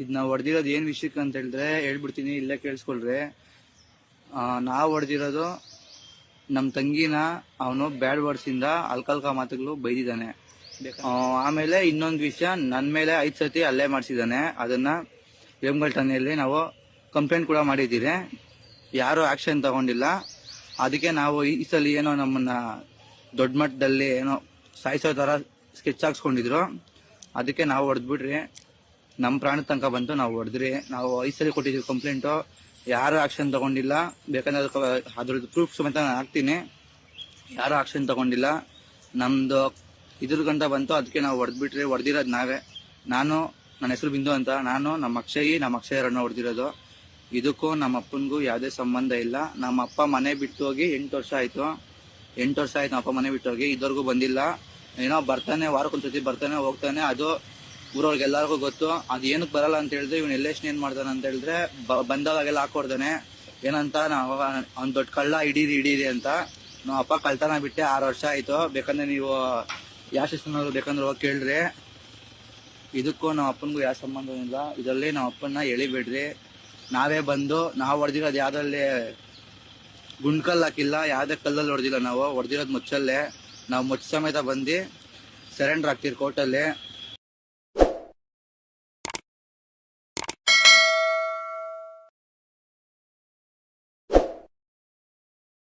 ಇದ್ ನಾವ್ ಹೊಡೆದಿರೋದು ಏನು ವಿಷಯಕ್ಕೆ ಅಂತ ಹೇಳಿದ್ರೆ ಹೇಳ್ಬಿಡ್ತೀನಿ ಇಲ್ಲೇ ಕೇಳಿಸ್ಕೊಳ್ರಿ. ಆ, ನಾವ್ ಹೊಡೆದಿರೋದು ನಮ್ಮ ತಂಗಿನ ಅವನು ಬ್ಯಾಡ್ ವರ್ಡ್ಸಿಂದ ಅಲ್ಕಲ್ಕ ಮಾತುಗಳು ಬೈದಿದ್ದಾನೆ. ಆಮೇಲೆ ಇನ್ನೊಂದು ವಿಷಯ ನನ್ನ ಮೇಲೆ ಐದು ಸತಿ ಅಲ್ಲೇ ಮಾಡಿಸಿದಾನೆ ಅದನ್ನ ವೇಮಗಲ್ ಠಾಣೆಯಲ್ಲಿ ನಾವು ಕಂಪ್ಲೇಂಟ್ ಕೂಡ ಮಾಡಿದ್ದೀರಿ. ಯಾರು ಆಕ್ಷನ್ ತಗೊಂಡಿಲ್ಲ. ಅದಕ್ಕೆ ನಾವು ಈ ಈ ಸಲ ಏನೋ ನಮ್ಮನ್ನು ದೊಡ್ಡ ಮಟ್ಟದಲ್ಲಿ ಏನೋ ಸಾಯಿಸೋ ಥರ ಸ್ಕೆಚ್ ಹಾಕ್ಸ್ಕೊಂಡಿದ್ರು. ಅದಕ್ಕೆ ನಾವು ಹೊಡೆದ್ಬಿಟ್ರಿ. ನಮ್ಮ ಪ್ರಾಣ ತನಕ ಬಂತು, ನಾವು ಹೊಡೆದ್ರಿ, ನಾವು ಐದು ಸಲ ಕೊಟ್ಟಿದ್ದೀವಿ ಕಂಪ್ಲೇಂಟು ಯಾರು ಆಕ್ಷನ್ ತಗೊಂಡಿಲ್ಲ. ಬೇಕಂದ್ರೆ ಅದಕ್ಕೆ, ಅದ್ರದ್ದು ಪ್ರೂಫ್ ಸಮೇತ ನಾನು ಹಾಕ್ತೀನಿ. ಯಾರು ಆಕ್ಷನ್ ತಗೊಂಡಿಲ್ಲ. ನಮ್ಮದು ಇದ್ರ ಗಂಟ ಬಂತು, ಅದಕ್ಕೆ ನಾವು ಹೊಡೆದ್ಬಿಟ್ರಿ, ಹೊಡೆದಿರೋದು ನಾವೇ. ನಾನು, ನನ್ನ ಹೆಸರು ಬಿಂದು ಅಂತ, ನಾನು, ನಮ್ಮ ಅಕ್ಷಯಿ, ನಮ್ಮ ಅಕ್ಷಯರನ್ನ ಹೊಡೆದಿರೋದು. ಇದಕ್ಕೂ ನಮ್ಮ ಅಪ್ಪನಿಗೂ ಯಾವುದೇ ಸಂಬಂಧ ಇಲ್ಲ. ನಮ್ಮ ಅಪ್ಪ ಮನೆ ಬಿಟ್ಟು ಹೋಗಿ ಎಂಟು ವರ್ಷ ಆಯಿತು. ಎಂಟು ವರ್ಷ ಆಯ್ತು ನಮ್ಮ ಅಪ್ಪ ಮನೆ ಬಿಟ್ಟು ಹೋಗಿ, ಇದುವರೆಗೂ ಬಂದಿಲ್ಲ. ಏನೋ ಬರ್ತಾನೆ, ವಾರಕ್ಕೊಂದ್ಸತಿ ಬರ್ತಾನೆ, ಹೋಗ್ತಾನೆ. ಅದು ಊರವ್ರಿಗೆ ಗೊತ್ತು. ಅದು ಏನಕ್ಕೆ ಬರಲ್ಲ ಅಂತ ಹೇಳಿದ್ರೆ ಇವ್ನು ಎಲ್ಲೆಷ್ಟು ಏನ್ ಮಾಡ್ತಾನೆ ಅಂತ ಹೇಳಿದ್ರೆ ಬ- ಬಂದಾಗೆಲ್ಲ ಹಾಕೊಡ್ತಾನೆ. ಏನಂತ ನಾವು ಅವ್ನ್ ದೊಡ್ಡ ಕಳ್ಳ ಹಿಡೀರಿ ಹಿಡೀರಿ ಅಂತ. ನಾವು ಅಪ್ಪ ಕಳ್ತನ ಬಿಟ್ಟೆ ಆರು ವರ್ಷ ಆಯ್ತು. ಬೇಕಂದ್ರೆ ನೀವು ಯಾವ ಬೇಕಂದ್ರೆ ಹೋಗಿ ಕೇಳ್ರಿ. ಇದಕ್ಕೂ ನಮ್ಮ ಅಪ್ಪನಿಗೂ ಯಾವ ಸಂಬಂಧ ಇಲ್ಲ. ಇದರಲ್ಲಿ ನಮ್ಮ ಅಪ್ಪನ್ನ ಎಳಿಬೇಡ್ರಿ. ನಾವೇ ಬಂದು, ನಾವು ಹೊಡೆದಿರೋದು ಯಾವ್ದಲ್ಲಿ ಗುಂಡ್ಕಲ್ ಹಾಕಿಲ್ಲ, ಯಾವುದೇ ಕಲ್ಲಲ್ಲಿ ಹೊಡೆದಿಲ್ಲ ನಾವು. ಹೊಡೆದಿರೋದು ಮುಚ್ಚಲ್ಲೇ. ನಾವು ಮುಚ್ಚ ಸಮೇತ ಬಂದು ಸರೆಂಡರ್ ಆಗ್ತೀರಿ ಕೋರ್ಟಲ್ಲಿ.